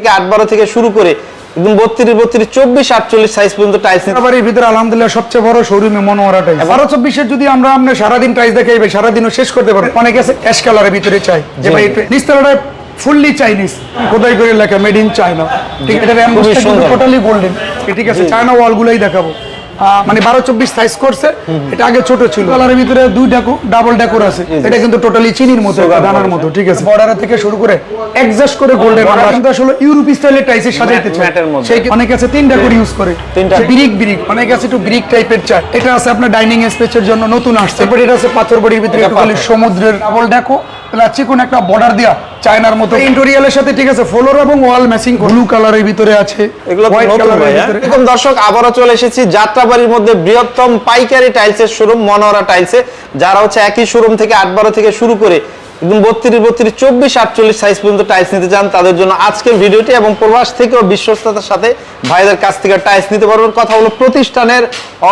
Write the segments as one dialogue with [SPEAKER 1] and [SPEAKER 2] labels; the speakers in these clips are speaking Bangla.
[SPEAKER 1] থেকে আট বারো থেকে শুরু করে একদম বত্রিশ বত্রিশ চব্বিশ আটচল্লিশ সাইজ পর্যন্ত টাইলস
[SPEAKER 2] আবার ভিতরে আলহামদুলিল্লাহ সবচেয়ে বড় শোরুমে মনোয়ারা টাইস বারো চব্বিশের যদি আমরা আমরা সারাদিন টাইস দেখাইবে সারাদিনও শেষ করতে পারব। অনেকে আছে অ্যাশ কালারের ভিতরে চাই যে ভাই একটু ফুললি চাইনিজ খোদাই করে লেখা মেড ইন চায়না ঠিক এটা টোটালি গোল্ডেন ঠিক আছে চায়না দেখাবো। মানে বারো চব্বিশ সাইজ করছে এটা আগে ছোট ছিল। কালারের ভিতরে দুই ডেকো ডাবল ডেকোর আছে। এটা কিন্তু টোটালি চিনির মতো দানার মতো ঠিক আছে। বর্ডার থেকে শুরু করে এক্সাস্ট করে গোল্ডেন আমরা কিন্তু আসলে ইউরোপ স্টাইলের টাইসে সাজাইতে চাই সেই অনেকে আছে তিন ডাকুর ইউজ করে।
[SPEAKER 1] তিনটা।
[SPEAKER 2] ব্রিক ব্রিক অনেকে আছে একটু ব্রিক টাইপের চাই এটা আছে আপনার ডাইনিং স্পেসের জন্য নতুন আসছে। এরপর এটা আছে পাথর বড়ির ভিতরে সমুদ্রের ডাবল ডেকো চিকন একটা বর্ডার দেয়া চায়নার মতো ইন্টেরিয়ালের সাথে ঠিক আছে ফ্লোর এবং ওয়াল ম্যাচিং ব্লু কালারের ভিতরে আছে
[SPEAKER 1] এগুলো
[SPEAKER 2] কালারের
[SPEAKER 1] হ্যাঁ?
[SPEAKER 2] ভিতরে।
[SPEAKER 1] এরকম দর্শক আবারও চলে এসেছি যাত্রাবাড়ির মধ্যে বৃহত্তম পাইকারি টাইলসের শোরুম মনোহরা টাইলসে যারা হচ্ছে একই শোরুম থেকে আট বারো থেকে শুরু করে একদম বত্রিশ বত্রিশ চব্বিশ আটচল্লিশ সাইজ পর্যন্ত টাইলস নিতে চান তাদের জন্য আজকের ভিডিওটি এবং প্রবাস থেকেও বিশ্বস্ততার সাথে ভাইদের কাছ থেকে টাইলস নিতে পারবেন। কথা হলো প্রতিষ্ঠানের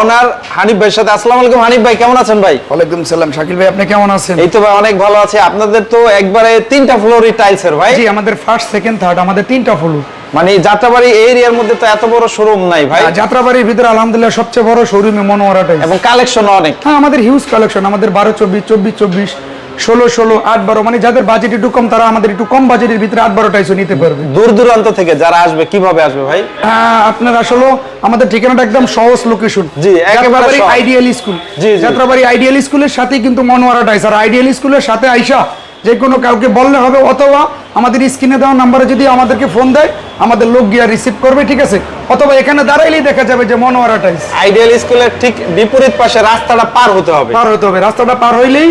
[SPEAKER 1] অনার হানিফ ভাইয়ের সাথে। আসসালামু আলাইকুম হানিফ ভাই কেমন আছেন ভাই?
[SPEAKER 2] ওয়ালাইকুম সালাম। শাকিল ভাই আপনি কেমন আছেন?
[SPEAKER 1] এই তো ভাই অনেক ভালো আছে। আপনাদের তো একবারে তিনটা ফ্লোরই টাইলসের ভাই।
[SPEAKER 2] জি আমাদের ফার্স্ট সেকেন্ড থার্ড আমাদের তিনটা ফ্লোর
[SPEAKER 1] মানে যাত্রাবাড়ি এরিয়ার মধ্যে তো এত বড় শোরুম নাই ভাই।
[SPEAKER 2] যাত্রাবাড়ির ভিতরে আলহামদুলিল্লাহ সবচেয়ে বড় শোরুমে মনোয়ারা টাইস
[SPEAKER 1] এবং কালেকশন অনেক।
[SPEAKER 2] হ্যাঁ আমাদের হিউজ কালেকশন আমাদের বারো চব্বিশ চব্বিশ চব্বিশ। ষোলো ষোলো আট বারো মানে যাদের বাজেট একটু কম তারা আমাদের একটু কম বাজেটের ভিতরে আট বারো টাইসও নিতে পারবে।
[SPEAKER 1] দূর দূরান্ত থেকে যারা আসবে কীভাবে আসবে ভাই?
[SPEAKER 2] হ্যাঁ, আপনার আসলে আমাদের ঠিকানাটা একদম সহজ লোকেশন
[SPEAKER 1] জি, একেবারে
[SPEAKER 2] আইডিয়াল স্কুল
[SPEAKER 1] জি, জি।
[SPEAKER 2] যাত্রাবাড়ি আইডিয়াল স্কুলের সাথে কিন্তু মনোয়ারা টাইস আর আইডিয়াল স্কুলের সাথে আইসা যে কোনো কাউকে বললে হবে অথবা আমাদের স্ক্রিনে দেওয়া নাম্বারে যদি আমাদেরকে ফোন দেয় আমাদের লোক গিয়া রিসিভ করবে ঠিক আছে? অথবা এখানে দাঁড়াইলেই দেখা যাবে যে মনোয়ারা টাইস
[SPEAKER 1] আইডিয়াল স্কুলের ঠিক বিপরীত পাশে রাস্তাটা পার হতে হবে।
[SPEAKER 2] পার হতে হবে। রাস্তাটা পার হইলেই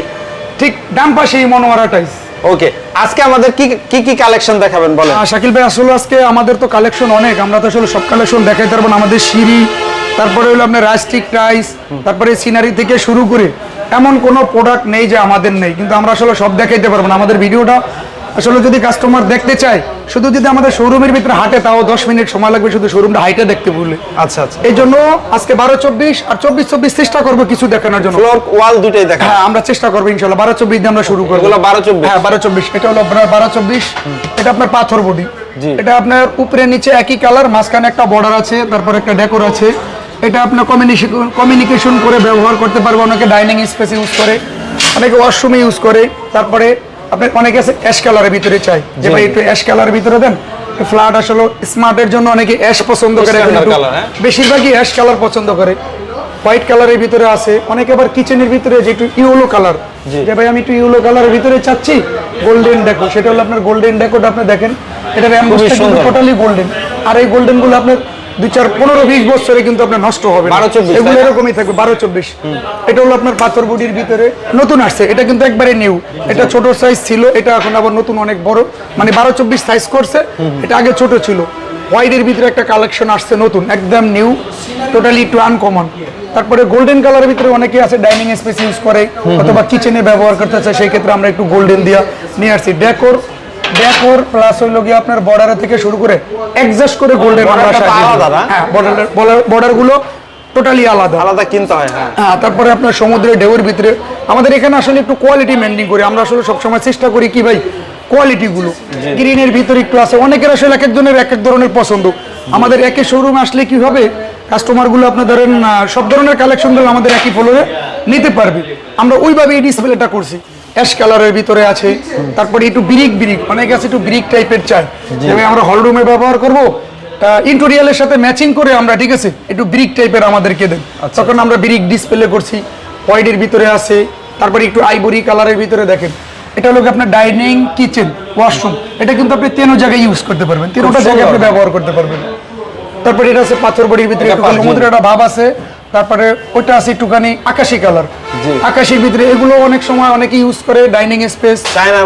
[SPEAKER 2] ঠিক ডান পাশেই মনোয়ারা টাইস
[SPEAKER 1] ওকে আজকে আমাদের কি কি কি কালেকশন দেখাবেন বলেন?
[SPEAKER 2] হ্যাঁ শাকিল ভাই আসলে আজকে আমাদের তো কালেকশন অনেক আমরা তো আসলে সব কালেকশন দেখাইতে পারব আমাদের সিঁড়ি তারপরে হলো আপনার রাস্টিক টাইস তারপরে সিনারি থেকে শুরু করে এমন কোনো প্রোডাক্ট নেই যে আমাদের নেই কিন্তু আমরা আসলে সব দেখাইতে পারব না। আমাদের ভিডিওটা আসলে যদি কাস্টমার দেখতে চায় শুধু যদি আমাদের শোরুমের ভিতরে হাঁটে তাও দশ মিনিট সময় লাগবে শুধু শোরুমটা হাইটে দেখতে বললে
[SPEAKER 1] আচ্ছা আচ্ছা।
[SPEAKER 2] এই জন্য আজকে বারো চব্বিশ আর চব্বিশ চব্বিশ চেষ্টা করব কিছু দেখানোর জন্য।
[SPEAKER 1] ফ্লোর ওয়াল দুইটাই দেখা।
[SPEAKER 2] হ্যাঁ আমরা চেষ্টা করব ইনশাল্লাহ। বারো চব্বিশ দিয়ে আমরা শুরু করব।
[SPEAKER 1] বারো চব্বিশ।
[SPEAKER 2] হ্যাঁ বারো চব্বিশ। এটা হলো আপনার বারো চব্বিশ। এটা আপনার পাথর বডি এটা আপনার উপরে নিচে একই কালার মাঝখানে একটা বর্ডার আছে তারপর একটা ডেকোর আছে। এটা আপনার কমিউনিকেশন কমিউনিকেশন করে ব্যবহার করতে পারবে। অনেকে ডাইনিং স্পেস ইউজ করে অনেকে ওয়াশরুমে ইউজ করে। তারপরে আপনার অনেকে আছে অ্যাশ কালারের ভিতরে চাই। যে ভাই একটু অ্যাশ কালারের ভিতরে দেন ফ্ল্যাট আসলে স্মার্টের জন্য অনেকে অ্যাশ পছন্দ করে।
[SPEAKER 1] হ্যাঁ?
[SPEAKER 2] বেশিরভাগই অ্যাশ কালার পছন্দ করে। হোয়াইট কালারের ভিতরে আছে অনেকে আবার কিচেনের ভিতরে যে একটু ইউলো কালার। যে ভাই আমি একটু ইউলো কালারের ভিতরে চাচ্ছি গোল্ডেন ডেকো সেটা হলো আপনার গোল্ডেন ডেকোটা আপনি দেখেন এটা
[SPEAKER 1] সুন্দর।
[SPEAKER 2] টোটালি গোল্ডেন আর এই গোল্ডেনগুলো আপনার দুই চার পনেরো বিশ বছরে কিন্তু আপনার নষ্ট হবে না।
[SPEAKER 1] 12 24
[SPEAKER 2] এগুলো এরকমই থাকবে বারো চব্বিশ। এটা হলো আপনার পাথর বডির ভিতরে নতুন আসছে। এটা কিন্তু একবারে নিউ এটা ছোট সাইজ ছিল এটা এখন আবার নতুন অনেক বড়। মানে বারো চব্বিশ সাইজ করছে এটা আগে ছোট ছিল। হোয়াইটের ভিতরে একটা কালেকশন আসছে নতুন একদম নিউ টোটালি টু আনকমন তারপরে গোল্ডেন কালারের ভিতরে অনেকে আছে ডাইনিং স্পেস ইউজ করে অথবা কিচেনে ব্যবহার করতে চায় সেই ক্ষেত্রে আমরা একটু গোল্ডেন দিয়া নিয়ে আসছি। ডেকোর ডেকোর প্লাস হইল গিয়ে আপনার বর্ডার থেকে শুরু করে অ্যাডজাস্ট করে
[SPEAKER 1] না?
[SPEAKER 2] হ্যাঁ বর্ডারগুলো টোটালি আলাদা।
[SPEAKER 1] আলাদা কিনতে হয় হ্যাঁ।
[SPEAKER 2] হ্যাঁ তারপরে আপনার সমুদ্রের ঢেউয়ের ভিতরে। আমাদের এখানে আসলে একটু কোয়ালিটি মেনটেন করি। আমরা আসলে সবসময় চেষ্টা করি কি ভাই কোয়ালিটি গুলো। গ্রিনের ভিতরে একটু আছে। অনেকের আসলে এক একজনের এক এক ধরনের পছন্দ। আমাদের একই শোরুম আসলে কি হবে কাস্টমারগুলো আপনার ধরেন সব ধরনের কালেকশনগুলো আমাদের একই ফ্লোরে নিতে পারবে। আমরা ওইভাবে এই ডিসপ্লেটা করছি। অ্যাশ কালারের ভিতরে আছে। তারপরে একটু ব্রিক ব্রিক অনেকে আছে একটু ব্রিক টাইপের চাই। যেভাবে আমরা হলরুমে ব্যবহার করব ইন্টোরিয়ালের সাথে ম্যাচিং করে আমরা ঠিক আছে একটু ব্রিক টাইপের আমাদেরকে দেন। তখন আমরা ব্রিক ডিসপ্লে করছি হোয়াইটের ভিতরে আছে তারপরে একটু আইবরি কালারের ভিতরে দেখেন। এটা হলো আপনার ডাইনিং কিচেন ওয়াশরুম এটা কিন্তু আপনি তেনো জায়গায় ইউজ করতে পারবেন তেনোটা জায়গায় আপনি ব্যবহার করতে পারবেন। তারপরে এটা আছে পাথর বড়ির ভিতরে সমুদ্রের একটা ভাব আছে তারপরে ওইটা আছে একটুখানি আকাশি কালার। আকাশির ভিতরে এগুলো অনেক সময় অনেকে ইউজ করে ডাইনিং স্পেস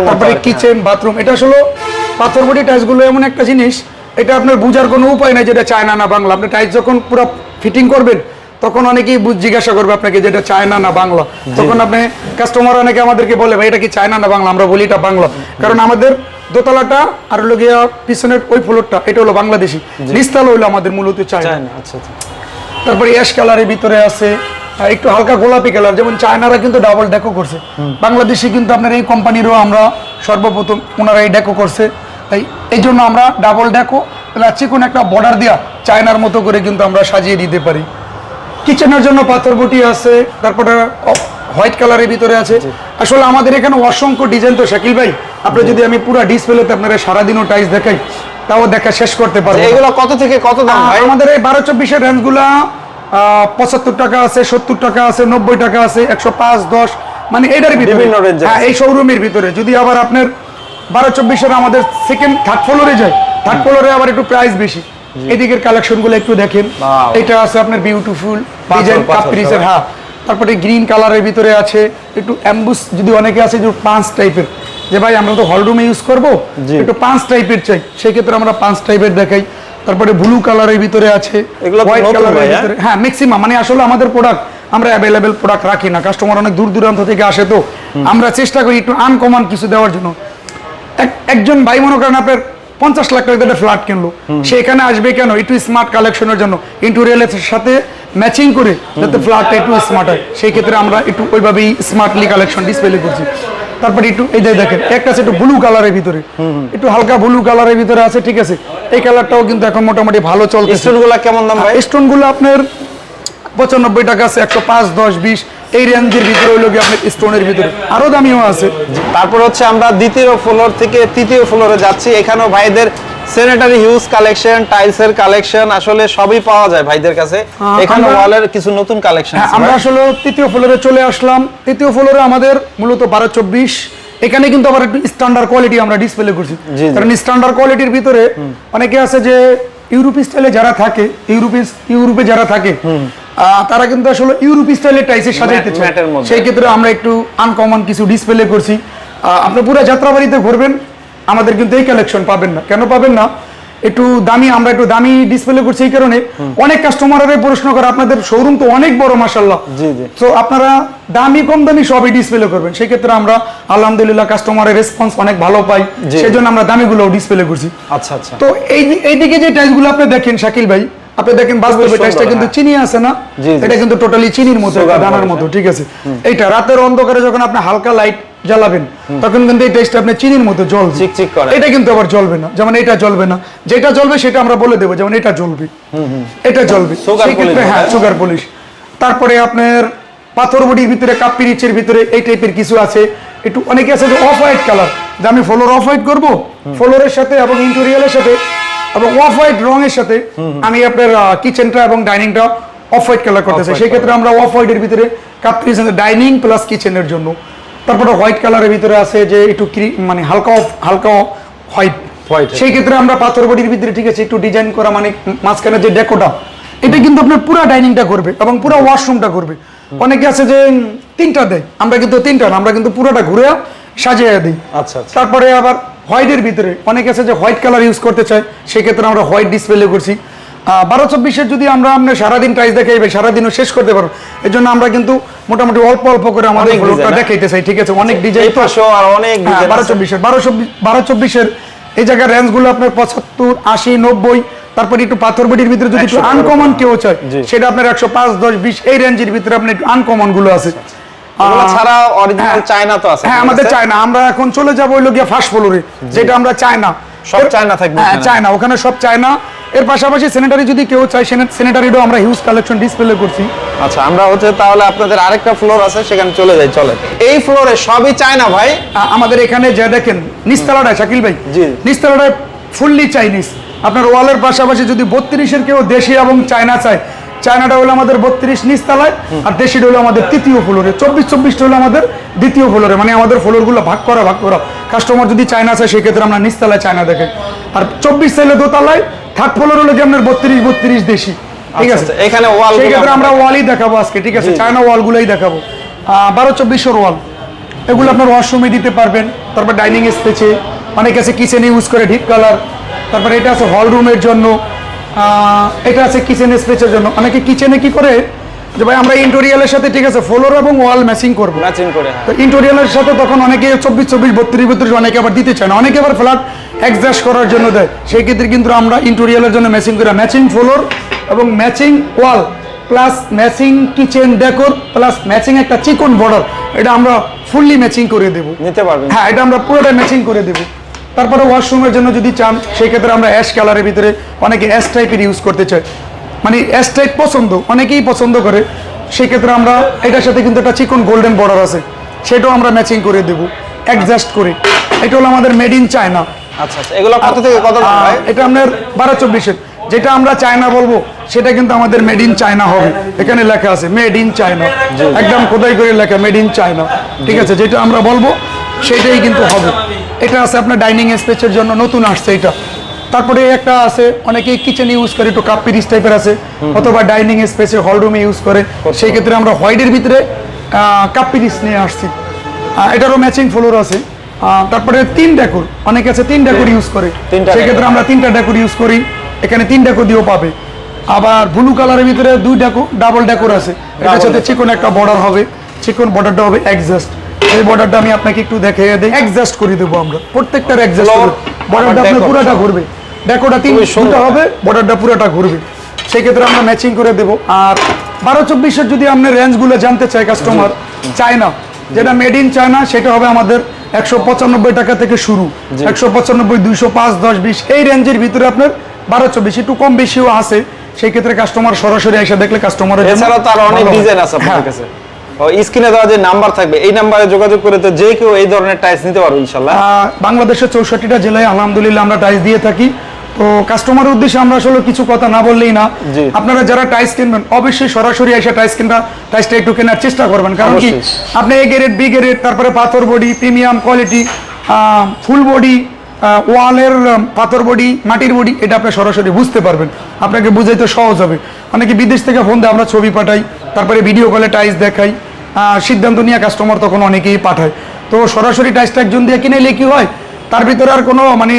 [SPEAKER 2] তারপরে কিচেন বাথরুম এটা আসলে পাথর বডি টাইলসগুলো এমন একটা জিনিস এটা আপনার বুঝার কোনো উপায় নাই যেটা চায়না না বাংলা। আপনি টাইলস যখন পুরো ফিটিং করবেন তখন অনেকেই জিজ্ঞাসা করবে আপনাকে যেটা চায়না না বাংলা। তখন আপনি কাস্টমার অনেকে আমাদেরকে বলে ভাই এটা কি চায়না না বাংলা? আমরা বলি এটা বাংলা। কারণ আমাদের দোতলাটা আর হলো গিয়া পিছনের ওই ফ্লোরটা এটা হলো বাংলাদেশি। নিস্তাল হইল আমাদের মূলত চায়না
[SPEAKER 1] আচ্ছা আচ্ছা।
[SPEAKER 2] তারপরে অ্যাশ কালারের ভিতরে আছে একটু হালকা গোলাপি কালার যেমন চায়নারা কিন্তু ডাবল ডেকো করছে। বাংলাদেশে কিন্তু আপনার এই কোম্পানিরও আমরা সর্বপ্রথম ওনারা এই ডেকো করছে। তাই এই জন্য আমরা ডাবল ডেকো প্লাস চিকন একটা বর্ডার দেওয়া চায়নার মতো করে কিন্তু আমরা সাজিয়ে দিতে পারি। কিচেনের জন্য পাথর বটি আছে তারপরে হোয়াইট কালারের ভিতরে আছে। আসলে আমাদের এখানে অসংখ্য ডিজাইন তো শাকিল ভাই আপনি যদি আমি পুরো ডিসপ্লেতে আপনারা সারাদিনও টাইস দেখাই তাও দেখা শেষ করতে পারব
[SPEAKER 1] এগুলো কত থেকে কত দাম ভাই?
[SPEAKER 2] আমাদের এই বারো চব্বিশের রেঞ্জগুলা পঁচাত্তর টাকা আছে সত্তর টাকা আছে নব্বই টাকা আছে একশো পাঁচ দশ মানে এটার ভিতরে।
[SPEAKER 1] বিভিন্ন
[SPEAKER 2] হ্যাঁ এই শোরুমের ভিতরে। যদি আবার আপনার বারো চব্বিশের আমাদের সেকেন্ড থার্ড ফ্লোরে যায় থার্ড ফ্লোরে আবার একটু প্রাইস বেশি। এদিকের কালেকশনগুলো একটু দেখেন। এটা আছে আপনার বিউটিফুল ডিজাইন কাপ্রিসের। হ্যাঁ। তারপরে গ্রিন কালারের ভিতরে আছে একটু অ্যাম্বুস যদি অনেকে আছে যে পাঁচ টাইপের যে ভাই আমরা তো হলরুমে ইউজ করব। একটু পাঁচ টাইপের চাই। সেই ক্ষেত্রে আমরা পাঁচ টাইপের দেখাই। তারপরে ব্লু কালারের ভিতরে আছে। হোয়াইট কালারের
[SPEAKER 1] হ্যাঁ?
[SPEAKER 2] ভিতরে হ্যাঁ ম্যাক্সিমাম মানে আসলে আমাদের প্রোডাক্ট আমরা অ্যাভেলেবেল প্রোডাক্ট রাখি না। কাস্টমার অনেক দূর দূরান্ত থেকে আসে তো। আমরা চেষ্টা করি একটু আনকমন কিছু দেওয়ার জন্য। একজন ভাই মনে করেন আপনার পঞ্চাশ লাখ টাকা একটা ফ্ল্যাট কিনলো। সে এখানে আসবে কেন? একটু স্মার্ট কালেকশনের জন্য। ইন্টু ইন্টেরিয়ালের সাথে ম্যাচিং করে যাতে ফ্ল্যাটটা একটু স্মার্ট হয়। সেই ক্ষেত্রে আমরা একটু ওইভাবেই স্মার্টলি কালেকশন ডিসপ্লে করছি। তারপরে একটু এই যে দেখেন একটা আছে একটু ব্লু কালারের ভিতরে। একটু হালকা ব্লু কালারের ভিতরে আছে ঠিক আছে? এই কালারটাও কিন্তু এখন মোটামুটি ভালো
[SPEAKER 1] চলছে স্টোনগুলা কেমন দাম ভাই?
[SPEAKER 2] স্টোনগুলো আপনার পঁচানব্বই টাকা আছে একশো পাঁচ দশ বিশ। এই রেঞ্জের ভিতরে হইল লোক আপনার স্টোনের ভিতরে। আরও দামিও আছে।
[SPEAKER 1] তারপর হচ্ছে আমরা দ্বিতীয় ফ্লোর থেকে তৃতীয় ফ্লোরে যাচ্ছি। এখানেও ভাইদের স্যানিটারি হিউজ কালেকশন টাইলসের কালেকশন আসলে সবই পাওয়া যায় ভাইদের কাছে। এখানে ওয়ালের কিছু নতুন কালেকশন
[SPEAKER 2] হ্যাঁ আমরা আসলে তৃতীয় ফ্লোরে চলে আসলাম। তৃতীয় ফ্লোরে আমাদের মূলত বারো চব্বিশ। এখানে কিন্তু আবার একটু স্ট্যান্ডার্ড কোয়ালিটি আমরা ডিসপ্লে করছি। কারণ স্ট্যান্ডার্ড কোয়ালিটির ভিতরে অনেকে আছে যে ইউরোপ স্টাইলে যারা থাকে ইউরোপে ইউরোপে যারা থাকে তারা কিন্তু আসলে ইউরোপ স্টাইলের টাইসে সাজাইতে চায়। সেই ক্ষেত্রে আমরা একটু আনকমন কিছু ডিসপ্লে করছি। আপনি পুরো যাত্রাবাড়িতে ঘুরবেন আমাদের কিন্তু এই কালেকশন পাবেন না। কেন পাবেন না? একটু দামি আমরা একটু দামি ডিসপ্লে করছি এই কারণে অনেক কাস্টমারের প্রশ্ন করে আপনাদের শোরুম তো অনেক বড় মাসাল্লাহ। তো আপনারা দামি কম দামি সবই ডিসপ্লে করবেন। সেই ক্ষেত্রে আমরা আলহামদুলিল্লাহ কাস্টমারের রেসপন্স অনেক ভালো পাই।
[SPEAKER 1] জি।
[SPEAKER 2] সেই জন্য আমরা দামিগুলো ডিসপ্লে করছি।
[SPEAKER 1] আচ্ছা আচ্ছা।
[SPEAKER 2] তো এই এইদিকে যে টাইলসগুলো আপনি দেখেন শাকিল ভাই আপনি দেখেন বাস্তবে টাইলসটা কিন্তু
[SPEAKER 1] হ্যাঁ।
[SPEAKER 2] চিনি আছে না। এটা কিন্তু টোটালি চিনির মতো দানার মতো
[SPEAKER 1] হ্যাঁ।
[SPEAKER 2] ঠিক আছে। এইটা রাতের অন্ধকারে যখন আপনি হালকা লাইট জ্বালাবেন। তখন কিন্তু এই টেস্টটা আপনি চিনির মতো জ্বলবে।
[SPEAKER 1] চিকচিক করে।
[SPEAKER 2] এটা কিন্তু আবার জ্বলবে না। যেমন এটা জ্বলবে না। যেটা জ্বলবে সেটা আমরা বলে দেবো যেমন এটা জ্বলবে। এটা জ্বলবে। সেই হ্যাঁ সুগার পলিশ তারপরে আপনার পাথর বডির ভিতরে কাপ্পি রিচের ভিতরে এই টাইপের কিছু আছে। একটু অনেকে আছে যে অফ হোয়াইট কালার যে আমি ফ্লোর অফ হোয়াইট করব ফ্লোরের সাথে এবং ইন্টেরিয়ালের সাথে এবং অফ হোয়াইট রঙের সাথে আমি আপনার কিচেনটা এবং ডাইনিংটা অফ হোয়াইট কালার করতে চাই
[SPEAKER 1] Off-white
[SPEAKER 2] সেই ক্ষেত্রে আমরা অফ হোয়াইটের ভিতরে কাপ্পি ডাইনিং প্লাস কিচেনের জন্য। তারপরে হোয়াইট কালারের ভিতরে আছে যে একটু মানে হালকা হালকা হোয়াইট
[SPEAKER 1] White।
[SPEAKER 2] সেই ক্ষেত্রে আমরা পাথর বডির ভিতরে ঠিক আছে একটু ডিজাইন করা মানে মাঝখানে যে ডেকোটা এটা কিন্তু আপনার পুরো ডাইনিংটা করবে এবং পুরো ওয়াশরুমটা করবে। অনেকে আছে যে তিনটা দেয় আমরা কিন্তু তিনটা না আমরা কিন্তু পুরোটা ঘুরে সাজিয়ে দিই।
[SPEAKER 1] আচ্ছা আচ্ছা।
[SPEAKER 2] তারপরে আবার হোয়াইটের ভিতরে অনেকে আছে যে হোয়াইট কালার ইউজ করতে চায় সেক্ষেত্রে আমরা হোয়াইট ডিসপ্লে করছি। বারো চব্বিশের যদি আমরা আপনার সারাদিন প্রাইস দেখাই সারাদিনও শেষ করতে পারব। এর জন্য আমরা কিন্তু মোটামুটি অল্প অল্প করে আমাদের
[SPEAKER 1] অনেক
[SPEAKER 2] দেখাইতে চাই ঠিক আছে? অনেক ডিজাইন
[SPEAKER 1] এই আর অনেক
[SPEAKER 2] হ্যাঁ বারো চব্বিশের বারো বারো চব্বিশের এই জায়গার রেঞ্জগুলো আপনার পঁচাত্তর আশি নব্বই তারপরে একটু পাথর বডির ভিতরে যদি একটু আনকমন কেউ চায় সেটা আপনার একশো পাঁচ দশ বিশ এই রেঞ্জের ভিতরে আপনার একটু আনকমনগুলো আছে।
[SPEAKER 1] ছাড়া অরিজিনাল
[SPEAKER 2] হ্যাঁ।
[SPEAKER 1] চায়না তো আছে
[SPEAKER 2] হ্যাঁ আমাদের
[SPEAKER 1] আছে?
[SPEAKER 2] চায়না আমরা এখন চলে যাব ফার্স্ট ফ্লোরে যেটা আমরা চায়না
[SPEAKER 1] সব চায়না থাকবে।
[SPEAKER 2] চায়না ওখানে সব চায়না এর পাশাপাশি স্যানিটারি যদি কেউ চায় স্যানিটারিরও আমরা হিউজ কালেকশন ডিসপ্লে করছি।
[SPEAKER 1] আচ্ছা আমরা হচ্ছে তাহলে আপনাদের আরেকটা ফ্লোর আছে সেখানে চলে যাই চলে এই ফ্লোরে সবই চায়না ভাই?
[SPEAKER 2] আমাদের এখানে যা দেখেন নিস্তালাটায় শাকিল ভাই
[SPEAKER 1] জি।
[SPEAKER 2] নিস্তালাটায় ফুললি চাইনিজ আপনার ওয়ালের পাশাপাশি যদি বত্রিশের কেউ দেশি এবং চায়না চায় চায়নাটা হলো আমাদের বত্রিশ নিচতলায় আর দেশিটা হলো আমাদের তৃতীয় ফ্লোরে চব্বিশ চব্বিশটা হলো আমাদের দ্বিতীয় ফ্লোরে মানে আমাদের ফ্লোরগুলো ভাগ করা ভাগ করা। কাস্টমার যদি চায়না চায় সেক্ষেত্রে আমরা নিচতলায় চায়না দেখে। আর চব্বিশ চাইলে দোতলায় থার্ড ফ্লোর হলো যে আপনার বত্রিশ বত্রিশ দেশি। ঠিক
[SPEAKER 1] আচ্ছা,
[SPEAKER 2] আছে?
[SPEAKER 1] আচ্ছা, এখানে ওয়াল
[SPEAKER 2] সেই ক্ষেত্রে আমরা ওয়ালই দেখাবো আজকে ঠিক আছে? চায়না ওয়ালগুলোই দেখাবো। বারো চব্বিশের ওয়াল। এগুলো আপনার ওয়াশরুমে দিতে পারবেন। তারপর ডাইনিং স্পেসে। অনেক আছে কিচেনে ইউজ করে ডিপ কালার। তারপর এটা আছে হল রুমের জন্য। এটা আছে কিচেন স্পেসের জন্য। অনেকে কিচেনে কি করে যে ভাই আমরা ইন্টোরিয়ালের সাথে ঠিক আছে ফ্লোর এবং ওয়াল ম্যাচিং করব।
[SPEAKER 1] ম্যাচিং করে হ্যাঁ।
[SPEAKER 2] তো ইন্টোরিয়ালের সাথে তখন অনেকে চব্বিশ চব্বিশ বত্রিশ বত্রিশ অনেকে আবার দিতে চায় না। অনেকে আবার ফ্ল্যাট অ্যাডজাস্ট করার জন্য দেয়। সেই ক্ষেত্রে কিন্তু আমরা ইন্টোরিয়ালের জন্য ম্যাচিং করে ম্যাচিং ফ্লোর এবং matching wall plus matching kitchen decor plus matching একটা চিকন বর্ডার এটা আমরা ফুললি ম্যাচিং করে দেবো।
[SPEAKER 1] নিতে পারবেন।
[SPEAKER 2] হ্যাঁ এটা আমরা পুরোটা ম্যাচিং করে দেবো। তারপরে ওয়াশরুমের জন্য যদি চান সেই ক্ষেত্রে আমরা অ্যাশ কালারের ভিতরে অনেকে অ্যাশ টাইপের ইউজ করতে চাই মানে অ্যাশ টাইপ পছন্দ অনেকেই পছন্দ করে। সেই ক্ষেত্রে আমরা এটার সাথে কিন্তু একটা চিকন গোল্ডেন বর্ডার আছে সেটাও আমরা ম্যাচিং করে দেবো অ্যাডজাস্ট করে। এটা হলো আমাদের মেড ইন চায়না
[SPEAKER 1] আচ্ছা আচ্ছা এগুলো কত থেকে কত
[SPEAKER 2] এটা আপনার বারো চব্বিশের। যেটা আমরা চায়না বলব সেটা কিন্তু আমাদের মেড ইন চায়না হবে। এখানে লেখা আছে মেড ইন চায়না একদম খোদাই করে লেখা মেড ইন চায়না ঠিক আছে যেটা আমরা বলব সেটাই কিন্তু হবে। এটা আছে আপনার ডাইনিং স্পেসের জন্য নতুন আসছে এটা। তারপরে একটা আছে অনেকে কিচেনে ইউজ করে একটু কাপ পিরিস টাইপের আছে অথবা ডাইনিং স্পেসে হল রুমে ইউজ করে। সেই ক্ষেত্রে আমরা হোয়াইটের ভিতরে কাপ পিরিস নিয়ে আসছি। এটারও ম্যাচিং ফ্লোর আছে। তারপরে তিন ডেকুর অনেকে আছে তিন ডেকুর ইউজ করে। সেক্ষেত্রে আমরা তিনটা ডেকুর ইউজ করি এখানে তিন ডেকুর দিয়েও পাবে। আবার ব্লু কালারের ভিতরে দুই ডেকু ডাবল ডেকুর আছে। এটার সাথে চিকন একটা বর্ডার হবে। চিকন বর্ডারটা হবে এক্সাস্ট এই বর্ডারটা আমি আপনাকে একটু দেখে দিই। এক্সাস্ট করে দেবো আমরা। প্রত্যেকটার
[SPEAKER 1] Floor,
[SPEAKER 2] বর্ডারটা আপনার পুরোটা। ঘুরবে ডেকোটা তিন
[SPEAKER 1] সুন্দর।
[SPEAKER 2] হবে বর্ডারটা পুরোটা ঘুরবে। সেই ক্ষেত্রে আমরা ম্যাচিং করে দেবো। আর বারো চব্বিশের যদি আপনার রেঞ্জগুলো জানতে চাই কাস্টমার চায়না যেটা মেড ইন চায়না সেটা হবে আমাদের একশো পঁচানব্বই টাকা থেকে শুরু। একশো পঁচানব্বই দুইশো পাঁচ দশ বিশ এই রেঞ্জের ভিতরে আপনার বারো চব্বিশ একটু কম বেশিও আছে। সেই ক্ষেত্রে কাস্টমার সরাসরি এসে দেখলে কাস্টমারের জন্য
[SPEAKER 1] এছাড়াও তার অনেক ডিজাইন আছে আপনাদের
[SPEAKER 2] হ্যাঁ।
[SPEAKER 1] কাছে। স্ক্রিনে দেওয়া যে নাম্বার থাকবে এই নাম্বারে যোগাযোগ করে তো যে কেউ এই ধরনের টাইলস নিতে পারবে ইনশাল্লাহ
[SPEAKER 2] বাংলাদেশের চৌষট্টিটা জেলায় আলহামদুলিল্লাহ আমরা টাইস দিয়ে থাকি। তো কাস্টমারের উদ্দেশ্যে আমরা আসলে কিছু কথা না বললেই না। আপনারা যারা টাইস কিনবেন অবশ্যই সরাসরি এসে টাইস কিনটা টাইসটা একটু কেনার চেষ্টা করবেন। কারণ কি আপনি এ গ্রেড বি গ্রেড তারপরে পাথর body premium quality full body ওয়ালের পাথর বডি মাটির বডি এটা আপনি সরাসরি বুঝতে পারবেন। আপনাকে বুঝাইতে সহজ হবে। অনেকে বিদেশ থেকে ফোন দিয়ে আমরা ছবি পাঠাই তারপরে ভিডিও কলে টাইস দেখাই। সিদ্ধান্ত নিয়ে কাস্টমার তখন অনেকেই পাঠায়। তো সরাসরি টাইসটা একজন দিয়ে কিনে এলে কি হয়? তার ভিতরে আর কোনো মানে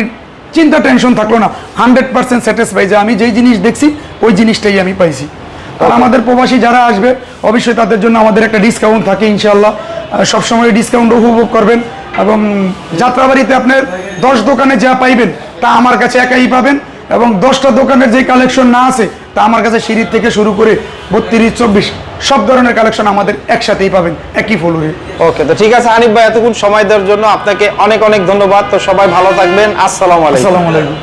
[SPEAKER 2] চিন্তা টেনশন থাকল না। হান্ড্রেড পার্সেন্ট স্যাটিসফাই যে আমি যেই জিনিস দেখছি ওই জিনিসটাই আমি পাইছি। আর আমাদের প্রবাসী যারা আসবে অবশ্যই তাদের জন্য আমাদের একটা ডিসকাউন্ট থাকে ইনশাল্লাহ সবসময় ডিসকাউন্ট উপভোগ করবেন। এবং যাত্রাবাড়িতে আপনার দশ দোকানে যা পাইবেন তা আমার কাছে একাই পাবেন। এবং দশটা দোকানের যে কালেকশন না আছে তা আমার কাছে সিঁড়ির থেকে শুরু করে বত্রিশ চব্বিশ সব ধরনের কালেকশন আমাদের একসাথেই পাবেন একই ফলোরে
[SPEAKER 1] ওকে তো ঠিক আছে আনিফ ভাই এতক্ষণ সময় দেওয়ার জন্য আপনাকে অনেক অনেক ধন্যবাদ। তো সবাই ভালো থাকবেন। আসসালামু আলাইকুম।
[SPEAKER 2] আসসালামু আলাইকুম।